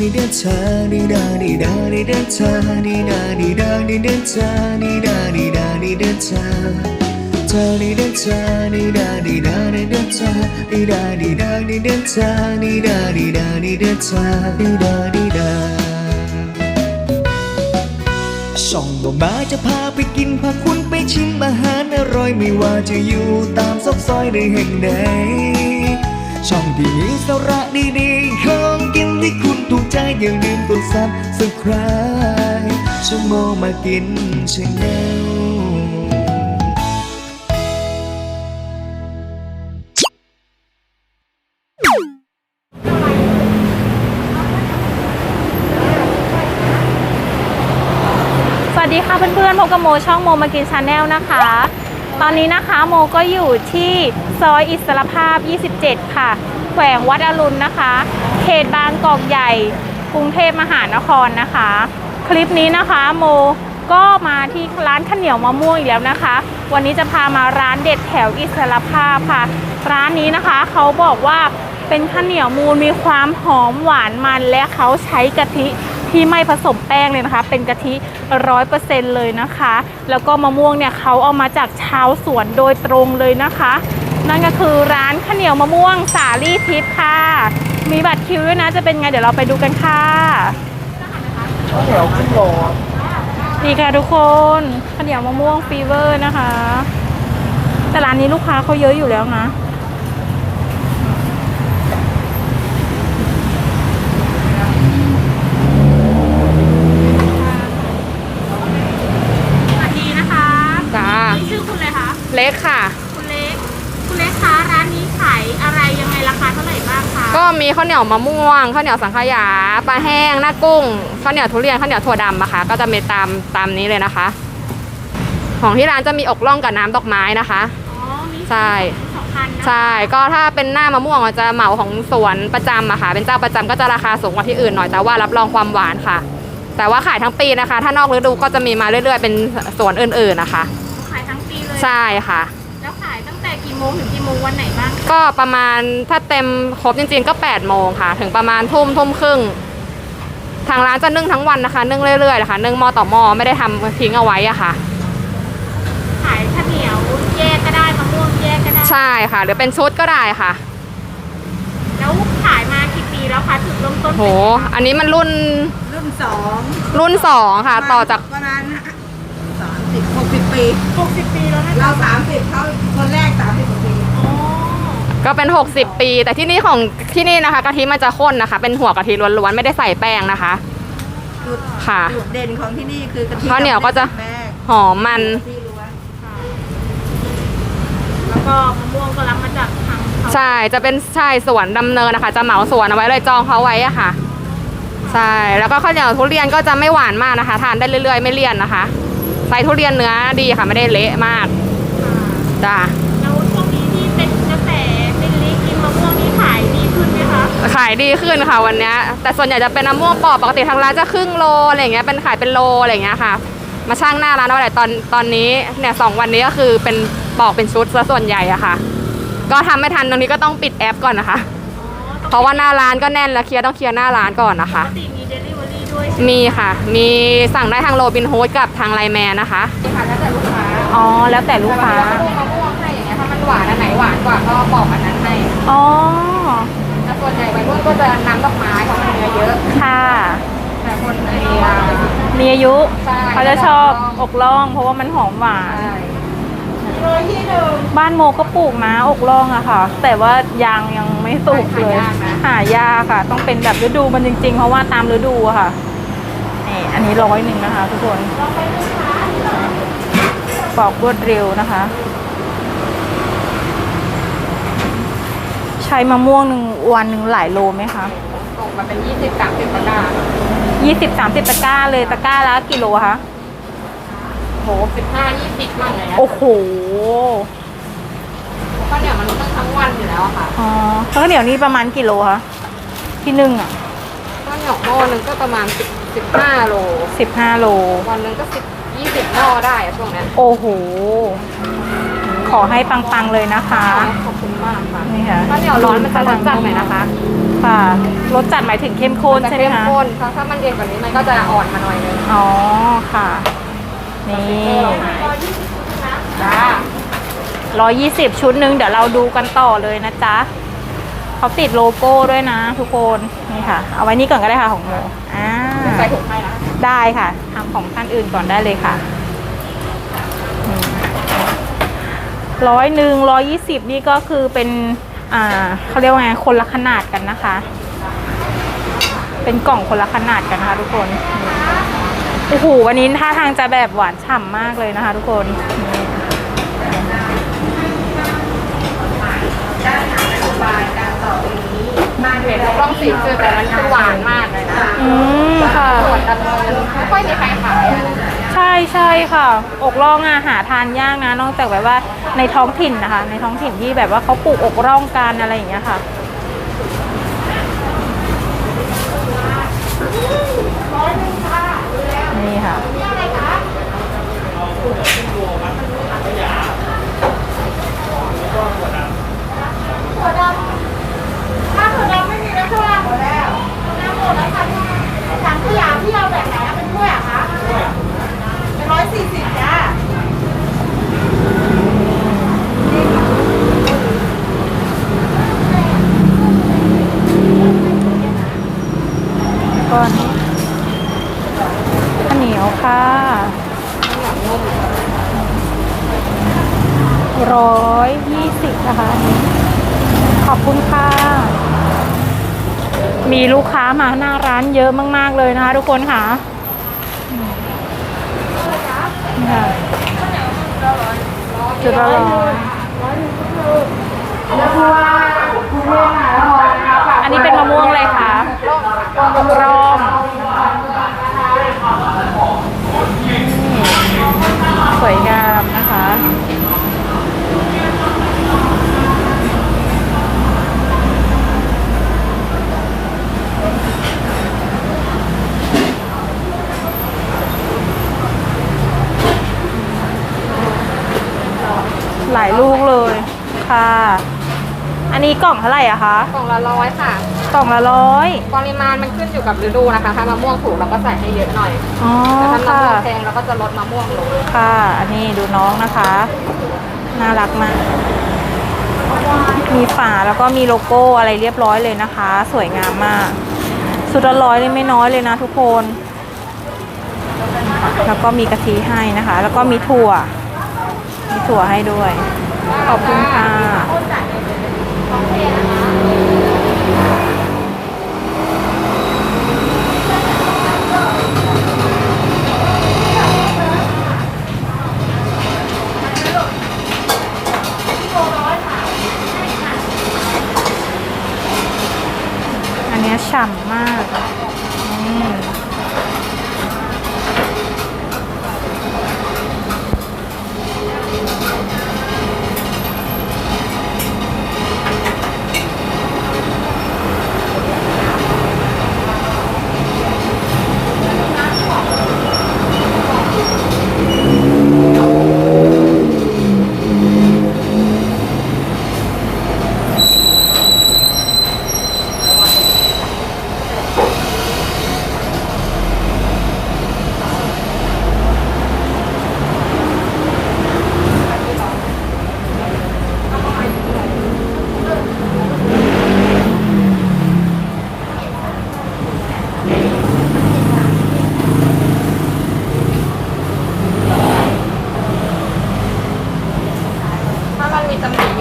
ดีเดชาดีดาดีดาดีเดชาดีดาดีดาดีเดชาดีดาดีดาดีเดชาเธอดีเดชาดีดาดีดาดีเดชาดีดาดีดาดีเดชาดีดาดีดาดีเดชาดีดาดีดาช่องบ่มาจะพาไปกินพาคุณไปชิมอาหารอร่อยไม่ว่าจะอยู่ตามซอกซอยใดแห่งใดช่องที่มีสาระดีๆของกิน ที่คุณถูกใจอย่าลืมกดซับสไคร b e ช่องโมมากินชาแนลสวัสดีค่ะเพื่อนๆพบกับโมช่องโมมากินชาแนลนะคะ ตอนนี้นะคะโมก็อยู่ที่ซอยอิสรภาพ 27 ค่ะ แขวงวัดอรุณนะคะ ตบางกอกใหญ่ กรุงเทพมหานครนะคะ คลิปนี้นะคะโมก็มาที่ร้านข้าวเหนียวมะม่วงอีกแล้วนะคะ วันนี้จะพามาร้านเด็ดแถวอิสรภาพค่ะ ร้านนี้นะคะเขาบอกว่าเป็นข้าวเหนียวมูลมีความหอมหวานมันและเขาใช้กะทิที่ไม่ผสมแป้งเลยนะคะ เป็นกะทิร้อยเปอร์เซ็นเลยนะคะ แล้วก็มะม่วงเนี่ยเขาเอามาจากชาวสวนโดยตรงเลยนะคะ นั่นก็คือร้านข้าวเหนียวมะม่วงสาลี่ทิพย์ค่ะ มีบัตรคิวด้วยนะจะเป็นไงเดี๋ยวเราไปดูกันค่ะข้าวเหนียวขึ้นโลนี่ค่ะทุกคนข้าวเหนียวมะม่วงฟีเวอร์นะคะ แต่ร้านนี้ลูกค้าเขาเยอะอยู่แล้วนะ สวัสดีนะคะ จ้า นี่ชื่อคุณเลยคะ เล็กค่ะ คุณเล็ก คุณเล็กคะร้านนี้ขายอะไรยังไงราคาเท่าไหร่บ้างคะ ก็มี ข้าวเหนียวมะม่วงข้าวเหนียวสังขยาปลาแห้งหน้ากุ้งข้าวเหนียวทุเรียนข้าวเหนียวถั่วดำอะค่ะก็จะมีตามตามนี้เลยนะคะ ของที่ร้านจะมีอกล่องกับน้ำดอกไม้นะคะอ๋อมีใช่สองพันนะใช่ก็ถ้าเป็นหน้ามะม่วงอะจะเหมาของสวนประจำอะค่ะ เป็นเจ้าประจำก็จะราคาสูงกว่าที่อื่นหน่อยแต่ว่ารับรองความหวานค่ะ แต่ว่าขายทั้งปีนะคะ ถ้านอกฤดูก็จะมีมาเรื่อยๆ เป็นสวนอื่นๆนะคะขายทั้งปีเลยใช่ค่ะแล้วขายตั้งแต่กี่ โมงถึงกี่โมงวันไหนบ้างก็ประมาณถ้าเต็มครบจริงๆก็8โมงค่ะ ถึงประมาณทุ่มทุ่มครึ่ง ทางร้านจะนึ่งทั้งวันนะคะ นึ่งเรื่อยๆนะคะนึ่งหม้อต่อหม้อไม่ได้ทำทิ้งเอาไว้อะค่ะ ขายข้าวเหนียวแยกก็ได้มะม่วงแยกก็ได้ ใช่ค่ะ หรือเป็นชุดก็ได้ค่ะ แล้วขายมากี่ปีแล้วคะถึงเริ่มต้นโห อันนี้มันรุ่นรุ่นสองรุ่นสองค่ะ ต่อจากประมาณ สามสิบหกสิบปีหกสิบปีแล้วนะเราสามสิบเขาคนแรกสามสิบกว่าปีอ๋อก็เป็น 60 ปี แต่ที่นี่ของที่นี่นะคะกะทิมันจะข้นนะคะ เป็นหัวกะทิล้วนๆไม่ได้ใส่แป้งนะคะ จุดค่ะ จุดเด่นของที่นี่คือกะทิข้าวเหนียวก็จะแป้งหอมมันกะทิล้วนแล้วก็มะม่วงก็รับมาจากทางเขาใช่จะเป็นใช่สวนดำเนินนะคะ จะเหมาสวนเอาไว้เลยจองเขาไว้อะค่ะ ใช่แล้วก็ข้าวเหนียวทุเรียนก็จะไม่หวานมากนะคะ ทานได้เรื่อยๆ ไม่เลี่ยนนะคะ ไส้ทุเรียนเนื้อดีค่ะไม่ได้เละมากจ้าแล้วช่วงนี้ที่เป็นกระแสเป็นลิกินมะม่วงนี่ขายดีขึ้นไหมคะขายดีขึ้นค่ะวันเนี้ยแต่ส่วนใหญ่จะเป็นมะม่วงปอกปกติทางร้านจะครึ่งโลอะไรอย่างเงี้ยเป็นขายเป็นโลอะไรอย่างเงี้ยค่ะ มาช่างหน้าร้านเอาไว้แต่ตอนตอนนี้เนี่ยสองวันนี้ก็คือเป็นปอกเป็นชุดซะส่วนใหญ่อะค่ะ ก็ทำไม่ทันตรงนี้ก็ต้องปิดแอปก่อนนะคะ เพราะว่าหน้าร้านก็แน่นแล้วเคลียร์ต้องเคลียร์หน้าร้านก่อนนะปคะกติมีเดลิเวอรี่ ด้วยใช่ไหมมีค่ะ มีสั่งได้ทางโรบินฮูดกับทางไลน์แมนนะคะค่ะแล้วแต่ลูกค้าอ๋อ แล้วแต่ลูกค้ามะม่วงให้อย่างเงี้ยถ้ามันหวานอันไหนหวานกว่าก็บอกอันนั้นให้อ๋อ แต่ส่วนใหญ่วัยรุ่นก็จะน้ำดอกไม้เพราะมันเนื้อเยอะ ค่ะ แต่คนไอ้อะมีอายุใช่ เขาจะชอบอกล่อง เพราะว่ามันหอมหวานบ้านโมก็ปลูกนะอกล่องอะค่ะ แต่ว่ายางยังไม่สุกเลย หายากค่ะ ต้องเป็นแบบฤดูมันจริง ๆ เพราะว่าตามฤดูอะค่ะ นี่อันนี้ร้อยหนึ่งนะคะ ทุกคนปอกรวดเร็วนะคะ ใช้มะม่วงหนึ่งวันหนึ่งหลายโลไหมคะส่งมาเป็นยี่สิบสามสิบกระดาษยี่สิบสามสิบตะกร้าเลยตะกร้าละกี่โลคะโหสิบห้ายี่สิบมั่งเลยนะโอ้โหเพราะเดี๋ยวมันต้องทั้งวันอยู่แล้วอะค่ะอ๋อข้าวเหนียวนี่ประมาณกี่โลคะที่นึ่งอะ ก็หยอกหม้อหนึงก็ประมาณสิบสิบห้าโลสิบห้าโล วันหนึงก็สิบยี่สิบหม้อได้อะช่วงเนี้ยโอ้โห ขอให้ปังๆเลยนะคะ ขอบคุณมากค่ะนี่ค่ะข้าวเหนียวร้อนมันจะร้อนจัดหน่อยนะคะค่ะรสจัดหมายถึงเข้มข้นจะใช่ไหมเข้มคะข้นถ้าถ้ามันเย็นกว่านี้มันก็จะอ่อนมาหน่อยนึงอ๋อค่ะ นี่ จ้า ร้อยยี่สิบชุดหนึงเดี๋ยวเราดูกันต่อเลยนะจ๊ะ เขาติดโลโก้ด้วยนะ ทุกคนนี่ค่ะ เอาไว้นี่ก่อนก็ได้ค่ะของโมอ่าใส่ถุงให้นะได้ค่ะทำของท่านอื่นก่อนได้เลยค่ะร้อยหนึ่งร้อยยี่สิบนี่ก็คือเป็นอ่าเขาเรียกว่าไงคนละขนาดกันนะคะ เป็นกล่องคนละขนาดกันนะคะ ทุกคนโอ้โหวันนี้ท่าทางจะแบบหวานฉ่ำมากเลยนะคะ ทุกคนนี่ มาเห็นแล้วกล้องสีคือแต่มันคือหวานมากเลยนะ อืมค่ะ ส่วนดำเนินไม่ค่อยมีใครขายอะ ใช่ค่ะ อกร่องอาหาทานยากนะ นอกจากแบบว่าในท้องถิ่นนะคะ ในท้องถิ่นที่แบบว่าเขาปลูกอกร่องกันอะไรอย่างเงี้ยค่ะนี่ค่ะ ถ้าถั่วดำไม่มีแล้วใช่ไหมหมดแล้วน้ำหมดแล้วค่ะถังขยะพี่เอาแบบไหนเอาเป็นถ้วยอะคะเป็นร้อยสี่สิบจ้า ก่อนนี้ข้าวเหนียวค่ะร้อยยี่สิบนะคะอันนี้ขอบคุณค่ะ มีลูกค้ามาหน้าร้านเยอะมาก ๆ เลยนะคะทุกคนค่ะนี่ค่ะจุดละร้อยอันนี้เป็นมะม่วงเลยค่ะร่อ สวยงามนะคะหลายลูกเลยค่ะ อันนี้กล่องเท่าไหร่อะคะ กล่องละร้อยค่ะ กล่องละร้อยปริมาณมันขึ้นอยู่กับฤดูนะคะ ถ้ามะม่วงถูกเราก็ใส่ให้เยอะหน่อย อ๋อแต่ถ้ามะค่ะ ม่วงแพงเราก็จะลดมะม่วงลงค่ะ อันนี้ดูน้องนะคะ น่ารักมาก มีฝาแล้วก็มีโลโก้อะไรเรียบร้อยเลยนะคะ สวยงามมาก สุดละร้อยเลยไม่น้อยเลยนะทุกคน แล้วก็มีกะทิให้นะคะ แล้วก็มีถั่ว มีถั่วให้ด้วย ขอบคุณค่ะอันเนี้ อันนี้ฉ่ำมาก อืม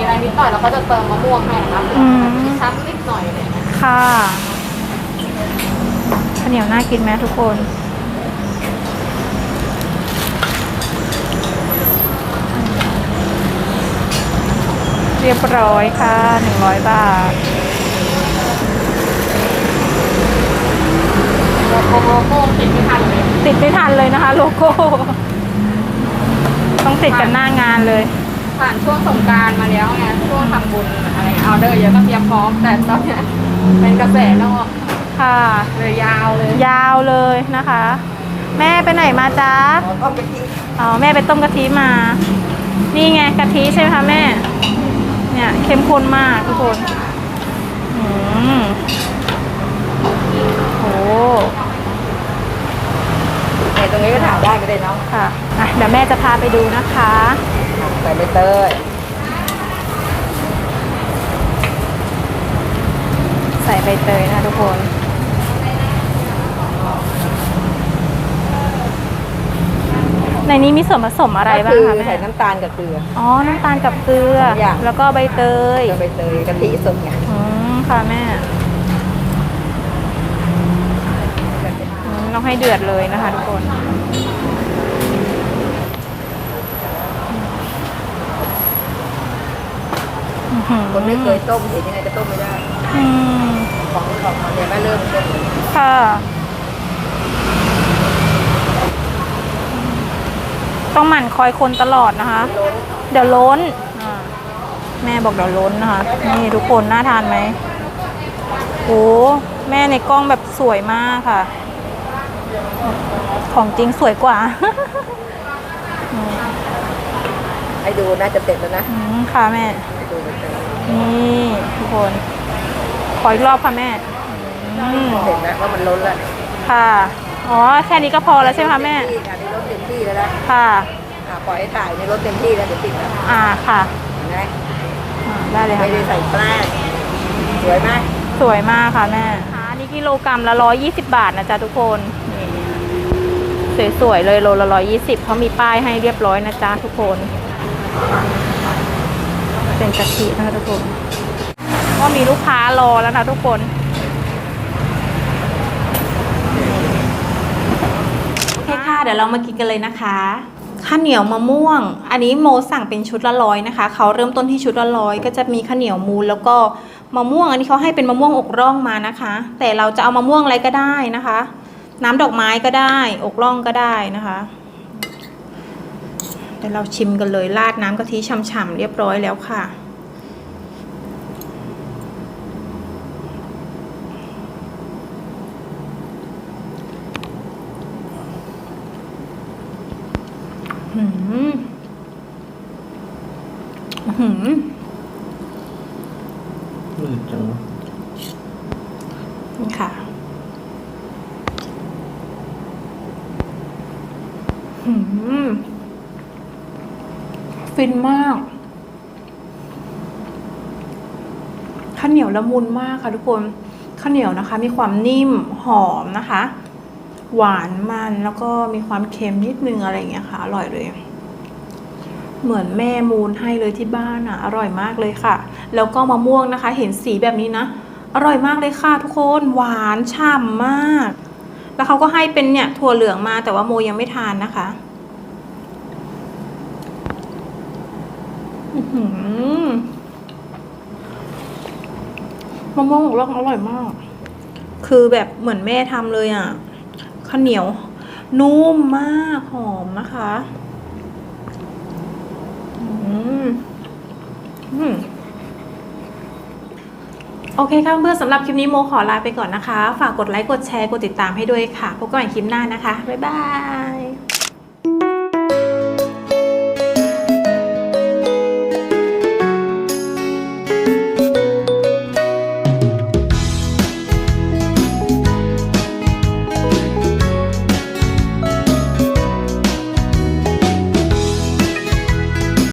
มันมีตำหนิมีอะไรนิดหน่อยเราก็จะเติมมะม่วงให้นะคะอืม มีช้ำนิดหน่อยเลยนะค่ะข้าวเหนียวน่ากินไหมทุกคน เรียบร้อยค่ะ หนึ่งร้อยบาท โลโก้โลโก้ติดไม่ทันเลยติดไม่ทันเลยนะคะ โลโก้ ต้องติดกันหน้างานเลย ผ่านช่วงสงการมาแล้วไงช่วงทำบุญอะไรเอาเดอร์เยอะก็เตรียมพร้อมแต่ตอนนี้เป็นกระแสนอกค่ะ เลยยาวเลย ยาวเลยนะคะ แม่ไปไหนมาจ๊ะต้มกอาแม่ไปต้มกะทิมา นี่ไงกะทิใช่ไหมคะแม่ เนี่ยเข้มข้นมากทุกคนโอืมโอ้ตรงนี้ก็ถามได้ก็ได้เนาะค่ะอะเดี๋ยวแม่จะพาไปดูนะคะ ใส่ใบเตย ใส่ใบเตยนะคะทุกคนในนี้มีส่วนผสมอะไรบ้างก็คะคือแม่ใส่น้ำตาลกับเกลือ อ๋อ น้ำตาลกับเกลือสองอย่าง แล้วก็ใบเตยกับใบเตยกะทิสดไงอืมค่ะแม่อืมต้องให้เดือดเลยนะคะทุกคน อื้อหือ คนไม่เคยต้มเห็นยังไงก็ต้มไม่ได้ อืมของของมันเนี่ยแม่เริ่มต้มเลยค่ะต้องหมั่นคอยคนตลอดนะคะ เดี๋ยวล้นอ่าแม่บอกเดี๋ยวล้นนะคะ นี่ทุกคนน่าทานไหมโอ้แม่ในกล้องแบบสวยมากค่ะ ของจริงสวยกว่า ให้ดูน่าจะเสร็จแล้วนะอืมค่ะแม่ให้ดูใบเตย นี่ทุกคน ขออีกรอบค่ะแม่อืมเสร็จแล้วว่ามันล้นแล้วค่ะ อ๋อ แค่นี้ก็พอแล้วใช่ไหมคะแม่ ที่ค่ะนี่รถเต็มที่แล้วนะค่ะ อะปล่อยให้ถ่ายในรถเต็มที่แล้วเดี๋ยวติดแล้วอ่าค่ะเห็นไหมอ่าได้เลยค่ะ ไม่ได้ใส่แป้งสวยไหมสวยมากค่ะแม่อันนี้กิโลกรัมละร้อยยี่สิบาทนะจ๊ะทุกคนนี่สวยๆเลยโลละร้อยยี่สิบเขามีป้ายให้เรียบร้อยนะจ๊ะทุกคน เป็นกะทินะคะทุกคน ก็มีลูกค้ารอแล้วนะทุกคนโอเคค่ะเดี๋ยวเรามากินกันเลยนะคะข้าวเหนียวมะม่วง อันนี้โมสั่งเป็นชุดละร้อยนะคะ เขาเริ่มต้นที่ชุดละร้อยก็จะมีข้าวเหนียวมูนแล้วก็มะม่วง อันนี้เขาให้เป็นมะม่วงอกร่องมานะคะ แต่เราจะเอามะม่วงอะไรก็ได้นะคะ น้ำดอกไม้ก็ได้ อกร่องก็ได้นะคะ เดี๋ยวเราชิมกันเลยราดน้ำกะทิฉ่ำๆเรียบร้อยแล้วค่ะ หืมอื้อหืมมืดจังวะนี่ค่ะ หืม ฟินมากข้าวเหนียวละมุนมากค่ะทุกคนข้าวเหนียวนะคะ มีความนิ่มหอมนะคะ หวานมันแล้วก็มีความเค็มนิดนึงอะไรอย่างเงี้ยค่ะ อร่อยเลย เหมือนแม่มูนให้เลยที่บ้านอะ อร่อยมากเลยค่ะ แล้วก็มะม่วงนะคะ เห็นสีแบบนี้นะอร่อยมากเลยค่ะทุกคนหวานฉ่ำมาก แล้วเขาก็ให้เป็นเนี่ยถั่วเหลืองมาแต่ว่าโมยังไม่ทานนะคะ อื้อหือ มะม่วงของเราอร่อยมาก คือแบบเหมือนแม่ทำเลยอะข้าวเหนียว นุ่มมากหอมนะคะอืมอืมโอเคค่ะเพื่อนสำหรับคลิปนี้โมขอลาไปก่อนนะคะ ฝากกดไลค์ กดแชร์ กดติดตามให้ด้วยค่ะ พบกันใหม่คลิปหน้านะคะ บ๊ายบาย